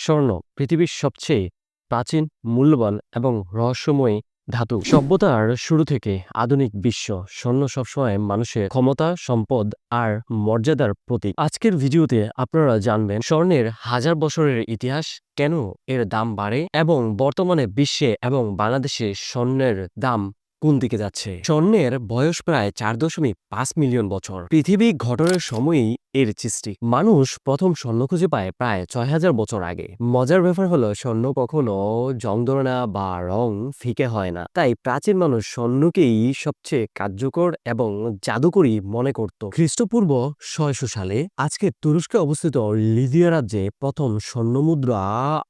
স্বর্ণ, পৃথিবীর সবচেয়ে প্রাচীন, মূল্যবান এবং রহস্যময়ী ধাতু। সভ্যতার শুরু থেকে আধুনিক বিশ্ব, স্বর্ণ সবসময় মানুষের ক্ষমতা, সম্পদ আর মর্যাদার প্রতীক। আজকের ভিডিওতে আপনারা জানবেন, স্বর্ণের হাজার বছরের ইতিহাস কেন এর দাম বাড়ে এবং বর্তমানে বিশ্বে এবং বাংলাদেশে স্বর্ণের দাম কোন দিকে যাচ্ছে? স্বর্ণের বয়স প্রায় চার দশমিক পাঁচ মিলিয়ন বছর। পৃথিবী ঘটনের সময়ই এর সৃষ্টি। মানুষ প্রথম স্বর্ণ খুঁজে পায় প্রায় ছয় হাজার বছর আগে। মজার ব্যাপার হলো, স্বর্ণ কখনো জং ধরে না বা রং ফিকে হয় না। তাই প্রাচীন মানুষ স্বর্ণকেই সবচেয়ে কার্যকর এবং জাদুকরী মনে করত। খ্রিস্টপূর্ব ছয়শো সালে আজকে তুরস্কে অবস্থিত লিদিয়া রাজ্যে প্রথম স্বর্ণ মুদ্রা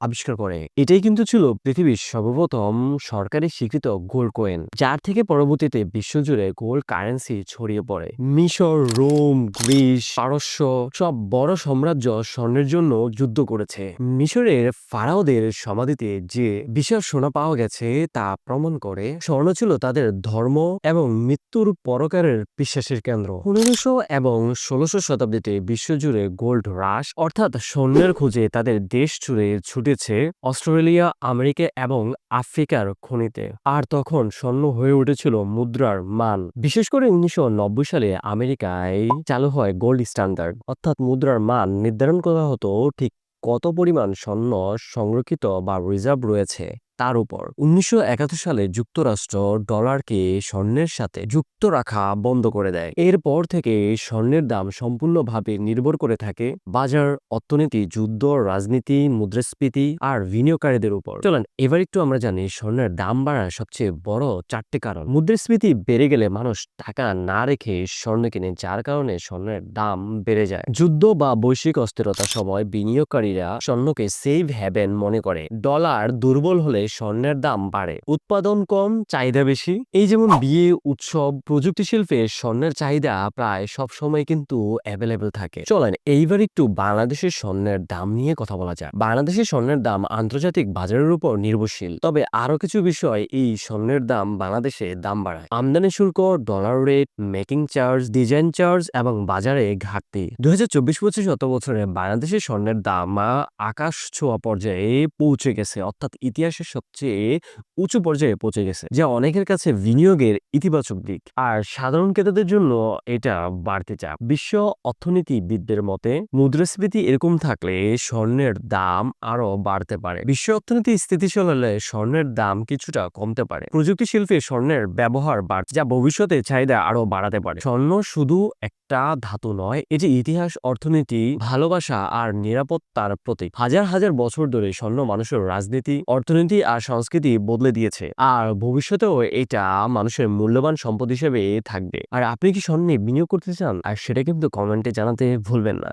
আবিষ্কার করে। এটাই কিন্তু ছিল পৃথিবীর সর্বপ্রথম সরকারি স্বীকৃত গোল্ড কয়েন, যার থেকে পরবর্তীতে বিশ্বজুড়ে গোল্ড কারেন্সি ছড়িয়ে পড়ে। মিশর, রোম, গ্রিস, পারস্য সব বড় সাম্রাজ্য স্বর্ণের জন্য যুদ্ধ করেছে। মিশরের ফারাওদের সমাধিতে যে বিশাল সোনা পাওয়া গেছে তা প্রমাণ করে স্বর্ণ ছিল তাদের ধর্ম এবং মৃত্যুর পরকারের বিশ্বাসের কেন্দ্র। পনেরোশো এবং ষোলোশো শতাব্দীতে বিশ্বজুড়ে গোল্ড রাশ অর্থাৎ স্বর্ণের খোঁজে তাদের দেশ জুড়ে ছুটেছে অস্ট্রেলিয়া, আমেরিকা এবং আফ্রিকার খনিতে। আর তখন স্বর্ণ হয়ে উঠেছিল মুদ্রার মান। বিশেষ করে উনিশশো নব্বই সালে আমেরিকায় চালু হয় গোল্ড স্ট্যান্ডার্ড। অর্থাৎ মুদ্রার মান নির্ধারণ করা হতো ঠিক কত পরিমাণ স্বর্ণ সংরক্ষিত বা রিজার্ভ রয়েছে? তার উপর। উনিশশো একাত্তর সালে যুক্তরাষ্ট্র ডলারকে স্বর্ণের সাথে যুক্ত রাখা বন্ধ করে দেয়। এরপর থেকে স্বর্ণের দাম সম্পূর্ণভাবে নির্ভর করে থাকে বাজার, অর্থনীতি, যুদ্ধ, রাজনীতি, মুদ্রাস্ফীতি আর বিনিয়োগকারীদের উপর। চলেন, এবার একটু আমরা জানি স্বর্ণের দাম বাড়ার সবচেয়ে বড় চারটি কারণ। মুদ্রাস্ফীতি বেড়ে গেলে মানুষ টাকা না রেখে স্বর্ণ কিনে, যার কারণে স্বর্ণের দাম বেড়ে যায়। যুদ্ধ বা বৈশ্বিক অস্থিরতার সময় বিনিয়োগকারীরা স্বর্ণকে সেভ হ্যাভেন মনে করে। ডলার দুর্বল হলে স্বর্ণের দাম বাড়ে। উৎপাদন কম, চাহিদা বেশি। এই যেমন বিয়ে, উৎসব, প্রযুক্তি শিল্পে স্বর্ণের চাহিদা প্রায় সব সময় কিন্তু অ্যাভেলেবেল থাকে। চলেন এইবার একটু বাংলাদেশের স্বর্ণের দাম নিয়ে কথা বলা যায় বাংলাদেশের স্বর্ণের দাম আন্তর্জাতিক বাজারের উপর নির্ভরশীল। তবে আরও কিছু বিষয় এই স্বর্ণের দাম বাংলাদেশে দাম বাড়ায়। আমদানি শুল্ক dollar rate making charge design charge এবং বাজারে ঘাটতি। দুই হাজার চব্বিশ পঁচিশ শত বছরে বাংলাদেশের স্বর্ণের দাম আকাশ ছোঁয়া পর্যায়ে পৌঁছে গেছে। অর্থাৎ ইতিহাসের সবচেয়ে উঁচু পর্যায়ে পৌঁছে গেছে, যা অনেকের কাছে বিনিয়োগের ইতিবাচক দিক। আর সাধারণ ক্রেতাদের জন্য এটা বাড়তে চাপ বিশ্ব অর্থনীতিবিদদের মতে, মুদ্রাস্ফীতি এরকম থাকলে স্বর্ণের দাম আরও বাড়তে পারে। বিশ্ব অর্থনীতি স্থিতিশীল হলে স্বর্ণের দাম কিছুটা কমতে পারে। প্রযুক্তি শিল্পে স্বর্ণের ব্যবহার বাড়ছে, যা ভবিষ্যতে চাহিদা আরও বাড়াতে পারে। স্বর্ণ শুধু একটা ধাতু নয়, এটি ইতিহাস, অর্থনীতি, ভালোবাসা আর নিরাপত্তার প্রতীক। হাজার হাজার বছর ধরে স্বর্ণ মানুষের রাজনীতি, অর্থনীতি আর সংস্কৃতি বদলে দিয়েছে। আর ভবিষ্যতেও এটা মানুষের মূল্যবান সম্পদ হিসেবে থাকবে। আর আপনি কি স্বর্ণে বিনিয়োগ করতে চান? আর সেটা কিন্তু কমেন্টে জানাতে ভুলবেন না।